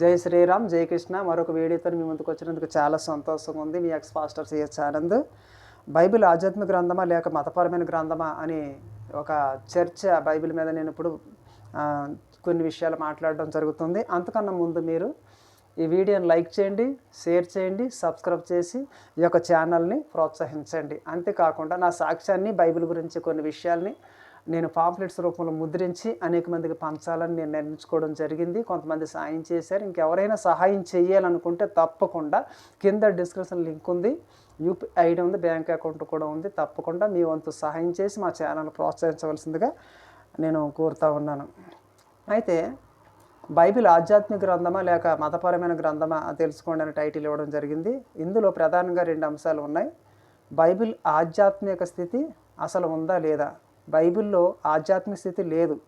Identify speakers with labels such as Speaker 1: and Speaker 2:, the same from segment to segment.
Speaker 1: జై శ్రీరామ్ జై కృష్ణ. మరొక వీడియోతో మీ ముందుకు వచ్చినందుకు చాలా సంతోషంగా ఉంది. మీ ex pastor CH Anand. Bible ఆధ్యాత్మిక గ్రంథమా లేక మతపరమైన గ్రంథమా అని ఒక చర్చ బైబిల్ మీద నేను ఇప్పుడు కొన్ని విషయాలు మాట్లాడడం జరుగుతుంది. అంతకన్నా ముందు మీరు ఈ వీడియోని లైక్ చేయండి షేర్ చేయండి సబ్స్క్రైబ్ చేసి ఈ యొక్క ఛానల్ని ప్రోత్సహించండి. అంతేకాకుండా నా సాక్ష్యాన్ని బైబిల్ గురించి కొన్ని విషయాల్ని నేను పాంప్లెట్స్ రూపంలో ముద్రించి అనేక మందికి పంచాలని నేను నిర్ణయించుకోవడం జరిగింది. కొంతమంది సాయం చేశారు. ఇంకెవరైనా సహాయం చేయాలనుకుంటే తప్పకుండా కింద డిస్క్రిప్షన్ లింక్ ఉంది. యూపీ ఐడి ఉంది. బ్యాంక్ అకౌంట్ కూడా ఉంది. తప్పకుండా మీ వంతు సహాయం చేసి మా ఛానల్ ప్రోత్సహించవలసిందిగా నేను కోరుతా ఉన్నాను. అయితే బైబిల్ ఆధ్యాత్మిక గ్రంథమా లేక మతపరమైన గ్రంథమా తెలుసుకోండి అనే టైటిల్ ఇవ్వడం జరిగింది. ఇందులో ప్రధానంగా రెండు అంశాలు ఉన్నాయి. బైబిల్ ఆధ్యాత్మిక స్థితి అసలు ఉందా లేదా? బైబిల్లో ఆధ్యాత్మిక స్థితి లేదు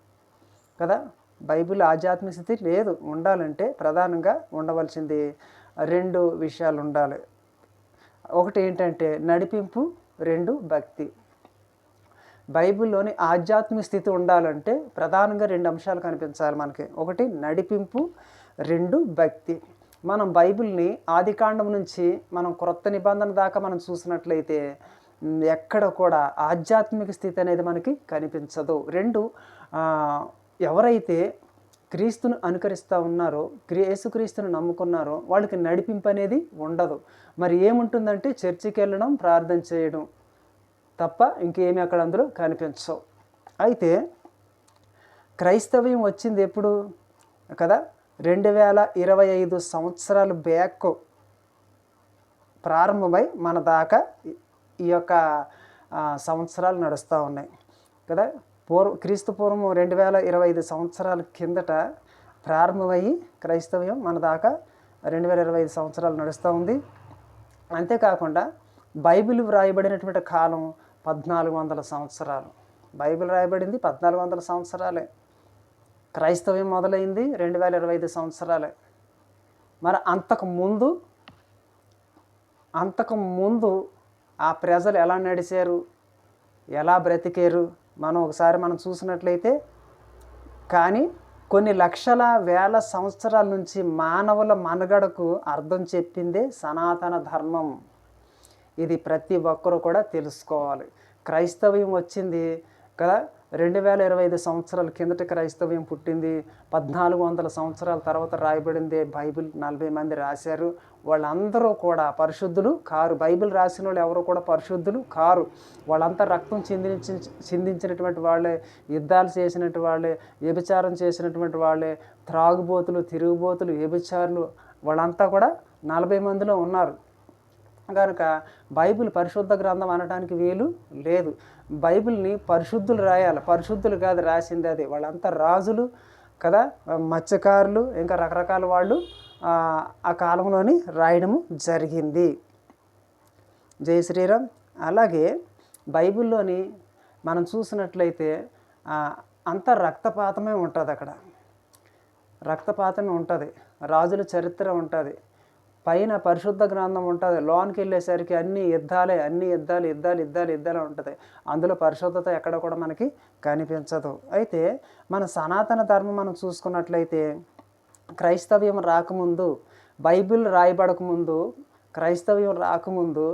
Speaker 1: కదా? బైబిల్ ఆధ్యాత్మిక స్థితి లేదు. ఉండాలంటే ప్రధానంగా ఉండవలసింది రెండు విషయాలు ఉండాలి. ఒకటి ఏంటంటే నడిపింపు రెండు భక్తి. బైబిల్లోని ఆధ్యాత్మిక స్థితి ఉండాలంటే ప్రధానంగా రెండు అంశాలు కనిపించాలి మనకి. ఒకటి నడిపింపు రెండు భక్తి. మనం బైబిల్ని ఆదికాండం నుంచి మనం క్రొత్త నిబంధన దాకా మనం చూసినట్లయితే ఎక్కడ కూడా ఆధ్యాత్మిక స్థితి అనేది మనకి కనిపించదు. రెండు ఎవరైతే క్రీస్తును అనుకరిస్తూ ఉన్నారో యేసుక్రీస్తును నమ్ముకున్నారో వాళ్ళకి నడిపింపు అనేది ఉండదు. మరి ఏముంటుందంటే చర్చికి వెళ్ళడం ప్రార్థన చేయడం తప్ప ఇంకేమీ అక్కడ అందులో కనిపించవు. అయితే క్రైస్తవ్యం వచ్చింది ఎప్పుడు? కదా రెండు వేల ఇరవై ఐదు సంవత్సరాలు బ్యాక్ ప్రారంభమై మన దాకా ఈ- యొక్క సంవత్సరాలు నడుస్తూ ఉన్నాయి. కదా? పూర్వ క్రీస్తు పూర్వం రెండు వేల ఇరవై ఐదు సంవత్సరాల కిందట ప్రారంభమయ్యి క్రైస్తవ్యం మన దాకా రెండు వేల ఇరవై ఐదు సంవత్సరాలు నడుస్తూ ఉంది. అంతేకాకుండా బైబిల్ వ్రాయబడినటువంటి కాలం పద్నాలుగు వందల సంవత్సరాలు. బైబిల్ రాయబడింది పద్నాలుగు వందల సంవత్సరాలే. క్రైస్తవ్యం మొదలైంది రెండు వేల ఇరవై ఐదు సంవత్సరాలే. మరి అంతకు ముందు అంతకు ముందు ఆ ప్రజలు ఎలా నడిచారు? ఎలా బ్రతికారు? మనం ఒకసారి మనం చూసినట్లయితే కానీ కొన్ని లక్షల వేల సంవత్సరాల నుంచి మానవుల మనుగడకు అర్థం చెప్పిందే సనాతన ధర్మం. ఇది ప్రతి ఒక్కరూ కూడా తెలుసుకోవాలి. క్రైస్తవ్యం వచ్చింది కదా? రెండు వేల ఇరవై ఐదు సంవత్సరాల కిందట క్రైస్తవ్యం పుట్టింది. పద్నాలుగు వందల సంవత్సరాల తర్వాత రాయబడింది బైబిల్. నలభై మంది రాశారు. వాళ్ళందరూ కూడా పరిశుద్ధులు కారు. బైబిల్ రాసిన వాళ్ళు ఎవరు కూడా పరిశుద్ధులు కారు. వాళ్ళంతా రక్తం చిందించి చిందించినటువంటి వాళ్ళే యుద్ధాలు చేసినటువంటి వాళ్ళే వ్యభిచారం చేసినటువంటి వాళ్ళే త్రాగుబోతులు తిరుగుబోతులు వ్యభిచారులు వాళ్ళంతా కూడా నలభై మందిలో ఉన్నారు. కనుక బైబిల్ పరిశుద్ధ గ్రంథం అనడానికి వీలు లేదు. బైబిల్ని పరిశుద్ధులు రాయాలి. పరిశుద్ధులు కాదు రాసింది అది. వాళ్ళంతా రాజులు కదా మత్స్యకారులు ఇంకా రకరకాల వాళ్ళు ఆ, కాలంలోని రాయడము జరిగింది. జై శ్రీరామ్. అలాగే బైబిల్లోని మనం చూసినట్లయితే అంత రక్తపాతమే ఉంటుంది అక్కడ రక్తపాతమే ఉంటుంది. రాజుల చరిత్ర ఉంటుంది. పైన పరిశుద్ధ గ్రంథం ఉంటుంది. లోనికి వెళ్ళేసరికి అన్ని యుద్ధాలే అన్ని యుద్ధాలు యుద్ధాలు యుద్ధాలు యుద్ధాలు ఉంటుంది. అందులో పరిశుద్ధత ఎక్కడ కూడా మనకి కనిపించదు. అయితే మన సనాతన ధర్మం మనం చూసుకున్నట్లయితే క్రైస్తవ్యం రాకముందు బైబిల్ రాయబడకముందు క్రైస్తవ్యం రాకముందు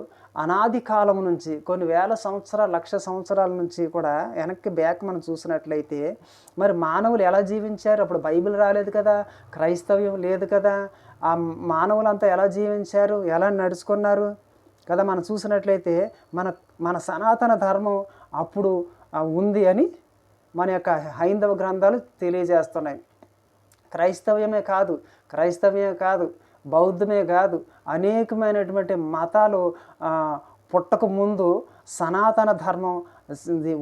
Speaker 1: అనాది కాలం నుంచి కొన్ని వేల సంవత్సరాల లక్ష సంవత్సరాల నుంచి కూడా వెనక్కి బ్యాక్ మనం చూసినట్లయితే మరి మానవులు ఎలా జీవించారు? అప్పుడు బైబిల్ రాలేదు కదా క్రైస్తవ్యం లేదు కదా ఆ మానవులంతా ఎలా జీవించారు ఎలా నడుచుకున్నారు కదా మనం చూసినట్లయితే మన మన సనాతన ధర్మం అప్పుడు ఉంది అని మన యొక్క హైందవ గ్రంథాలు తెలియజేస్తున్నాయి. క్రైస్తవ్యమే కాదు క్రైస్తవ్యమే కాదు బౌద్ధమే కాదు అనేకమైనటువంటి మతాలు పుట్టక ముందు సనాతన ధర్మం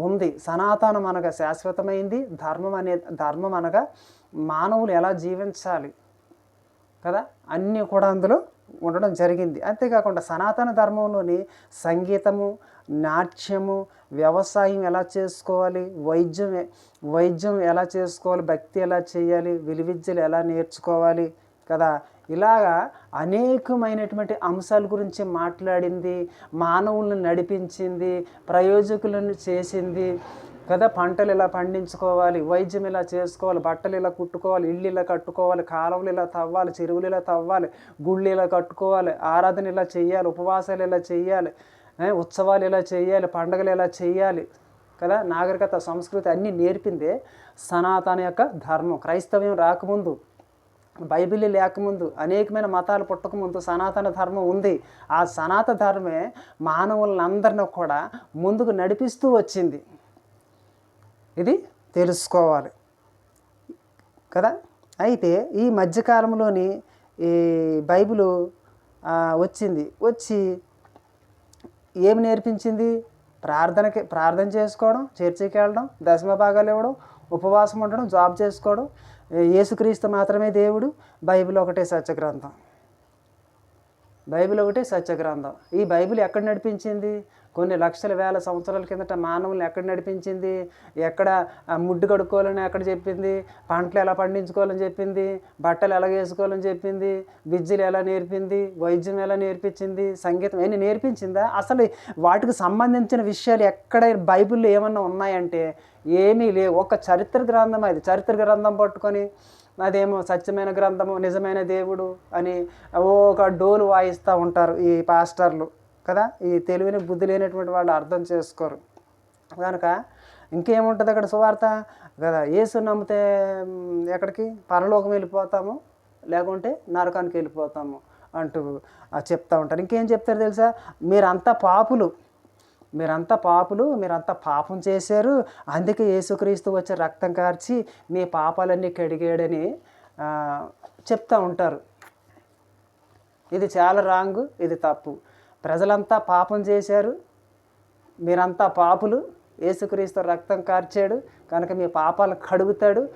Speaker 1: ఉంది. సనాతనం అనగా శాశ్వతమైంది ధర్మం అనే ధర్మం అనగా మానవులు ఎలా జీవించాలి? కదా? అన్నీ కూడా అందులో ఉండడం జరిగింది. అంతేకాకుండా సనాతన ధర్మంలోని సంగీతము నాట్యము వ్యవసాయం ఎలా చేసుకోవాలి వైద్యం వైద్యం ఎలా చేసుకోవాలి భక్తి ఎలా చేయాలి విలువిద్యలు ఎలా నేర్చుకోవాలి కదా? ఇలాగా అనేకమైనటువంటి అంశాల గురించి మాట్లాడింది మానవులను నడిపించింది ప్రయోజకులను చేసింది కదా పంటలు ఇలా పండించుకోవాలి వైద్యం ఇలా చేసుకోవాలి బట్టలు ఇలా కుట్టుకోవాలి ఇల్లు ఇలా కట్టుకోవాలి కాలువలు ఇలా తవ్వాలి చెరువులు ఇలా తవ్వాలి గుళ్ళు ఇలా కట్టుకోవాలి ఆరాధన ఇలా చేయాలి ఉపవాసాలు ఇలా చేయాలి ఉత్సవాలు ఇలా చేయాలి పండగలు ఇలా చేయాలి కదా? నాగరికత సంస్కృతి అన్నీ నేర్పిందే సనాతన యొక్క ధర్మం. క్రైస్తవ్యం రాకముందు బైబిల్ లేకముందు అనేకమైన మతాలు పుట్టకముందు సనాతన ధర్మం ఉంది. ఆ సనాతన ధర్మే మానవులందరినీ కూడా ముందుకు నడిపిస్తూ వచ్చింది. ఇది తెలుసుకోవాలి. కదా? అయితే ఈ మధ్యకాలంలోని ఈ బైబిల్ వచ్చింది. వచ్చి ఏమి నేర్పించింది? ప్రార్థనకి ప్రార్థన చేసుకోవడం చర్చికి వెళ్ళడం దశమ భాగాలు ఇవ్వడం ఉపవాసం ఉండడం జాబ్ చేసుకోవడం. ఏసుక్రీస్తు యేసుక్రీస్తు మాత్రమే దేవుడు బైబిల్ ఒకటే సత్యగ్రంథం. బైబిల్ ఒకటే సత్యగ్రంథం. ఈ బైబిల్ ఎక్కడ నడిపించింది? కొన్ని లక్షల వేల సంవత్సరాల కిందట మానవులను ఎక్కడ నడిపించింది? ఎక్కడ ముడ్డు కడుక్కోవాలని ఎక్కడ చెప్పింది? పంటలు ఎలా పండించుకోవాలని చెప్పింది? బట్టలు ఎలా వేసుకోవాలని చెప్పింది? విద్యలు ఎలా నేర్పింది? వైద్యం ఎలా నేర్పించింది? సంగీతం ఎన్ని నేర్పించిందా? అసలు వాటికి సంబంధించిన విషయాలు ఎక్కడ బైబిల్లో ఏమన్నా ఉన్నాయంటే ఏమీ లేవు. ఒక చరిత్ర గ్రంథం అది. చరిత్ర గ్రంథం పట్టుకొని అదేమో సత్యమైన గ్రంథము నిజమైన దేవుడు అని ఓ ఒక డోలు వాయిస్తూ ఉంటారు ఈ పాస్టర్లు కదా? ఈ తెలివిని బుద్ధి లేనటువంటి వాళ్ళు అర్థం చేసుకోరు. కనుక ఇంకేముంటుంది అక్కడ సువార్త? కదా యేసు నమ్మితే ఎక్కడికి? పరలోకం వెళ్ళిపోతాము లేకుంటే నరకానికి వెళ్ళిపోతాము అంటూ చెప్తూ చెప్తా ఉంటారు. ఇంకేం చెప్తారు తెలుసా? మీరంతా పాపులు. మీరంతా పాపులు మీరంతా పాపం చేశారు. అందుకే యేసుక్రీస్తు వచ్చి రక్తం కార్చి మీ పాపాలన్నీ కడిగాడని చెప్తూ ఉంటారు. ఇది చాలా రాంగ్ ఇది తప్పు. ప్రజలంతా పాపం చేశారు. మీరంతా పాపులు. యేసుక్రీస్తు రక్తం కార్చాడు. కనుక మీ పాపాలు కడుగుతాడు.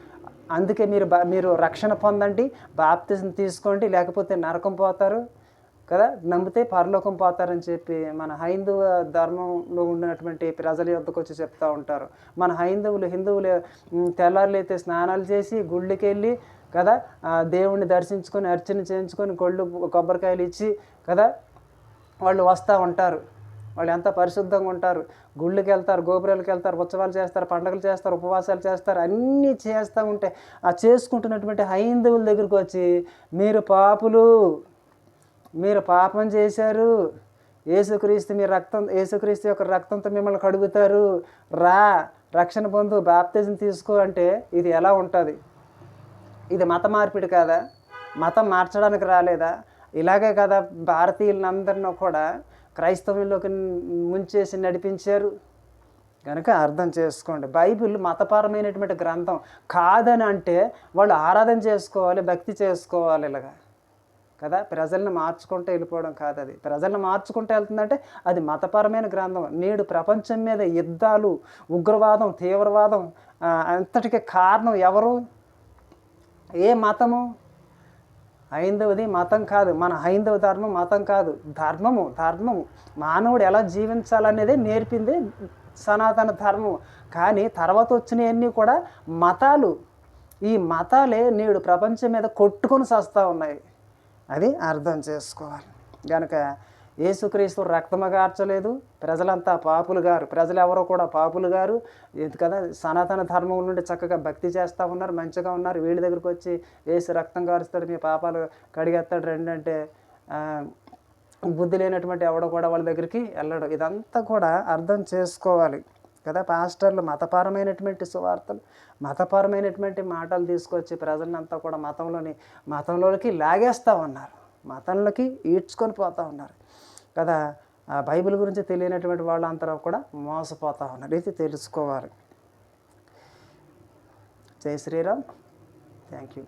Speaker 1: అందుకే మీరు మీరు రక్షణ పొందండి. బాప్తిజం తీసుకోండి. లేకపోతే నరకం పోతారు. కదా? నమ్మితే పరలోకం పోతారని చెప్పి మన హైందవ ధర్మంలో ఉన్నటువంటి ప్రజల యొద్దకు వచ్చి చెప్తా ఉంటారు. మన హైందవులు హిందువులు ఉమ్, తెల్లారులైతే స్నానాలు చేసి గుళ్ళకి వెళ్ళి కదా ఆ, దేవుణ్ణి దర్శించుకొని అర్చన చేయించుకొని కొళ్ళు కొబ్బరికాయలు ఇచ్చి కదా వాళ్ళు వస్తూ ఉంటారు. వాళ్ళు ఎంత పరిశుద్ధంగా ఉంటారు. గుళ్ళకి వెళ్తారు గోపురాలకు వెళ్తారు ఉత్సవాలు చేస్తారు పండుగలు చేస్తారు ఉపవాసాలు చేస్తారు అన్నీ చేస్తూ ఉంటే ఆ చేసుకుంటున్నటువంటి హైందవుల దగ్గరికి వచ్చి మీరు పాపులు మీరు పాపం చేశారు. ఏసుక్రీస్తు మీ రక్తం ఏసుక్రీస్తు యొక్క రక్తంతో మిమ్మల్ని కడుగుతారు. రా రక్షణ పొందు బాప్తిజం తీసుకో అంటే ఇది ఎలా ఉంటుంది? ఇది మత మార్పిడి కాదా? మతం మార్చడానికి రాలేదా? ఇలాగే కదా భారతీయులందరినీ కూడా క్రైస్తవంలోకి ముంచేసి నడిపించారు. కనుక అర్థం చేసుకోండి. బైబిల్ మతపరమైనటువంటి గ్రంథం కాదని అంటే వాళ్ళు ఆరాధన చేసుకోవాలి భక్తి చేసుకోవాలి ఇలాగా. కదా? ప్రజల్ని మార్చుకుంటూ వెళ్ళిపోవడం కాదు అది. ప్రజల్ని మార్చుకుంటూ వెళ్తుందంటే అది మతపరమైన గ్రంథం. నేడు ప్రపంచం మీద యుద్ధాలు ఉగ్రవాదం తీవ్రవాదం అంతటికి కారణం ఎవరు? ఏ మతము? హైందవది మతం కాదు. మన హైందవ ధర్మం మతం కాదు. ధర్మము ధర్మము. మానవుడు ఎలా జీవించాలనేదే నేర్పింది సనాతన ధర్మం కానీ తర్వాత వచ్చినవన్నీ కూడా మతాలు. ఈ మతాలే నేడు ప్రపంచం మీద కొట్టుకొని సస్తా ఉన్నాయి. అది అర్థం చేసుకోవాలి. కనుక యేసుక్రీస్తు రక్తము గార్చలేదు ప్రజలంతా పాపులు గారు. ప్రజలు ఎవరో కూడా పాపులు గారు. ఇది కదా సనాతన ధర్మం నుండి చక్కగా భక్తి చేస్తూ ఉన్నారు మంచిగా ఉన్నారు. వీళ్ళ దగ్గరికి వచ్చి ఏసు రక్తం కారుస్తాడు మీ పాపాలు కడిగేస్తాడు రండి అంటే బుద్ధి లేనటువంటి ఎవడో కూడా వాళ్ళ దగ్గరికి వెళ్ళడు. ఇదంతా కూడా అర్థం చేసుకోవాలి. కదా? పాస్టర్లు మతపరమైనటువంటి సువార్తలు మతపరమైనటువంటి మాటలు తీసుకొచ్చి ప్రజలంతా కూడా మతంలోని మతంలోకి లాగేస్తూ ఉన్నారు. మతంలోకి ఈడ్చుకొని పోతూ ఉన్నారు. కదా? ఆ బైబిల్ గురించి తెలియనటువంటి వాళ్ళంతా కూడా మోసపోతూ ఉన్నారు. ఇది తెలుసుకోవాలి. జై శ్రీరామ్. Thank you.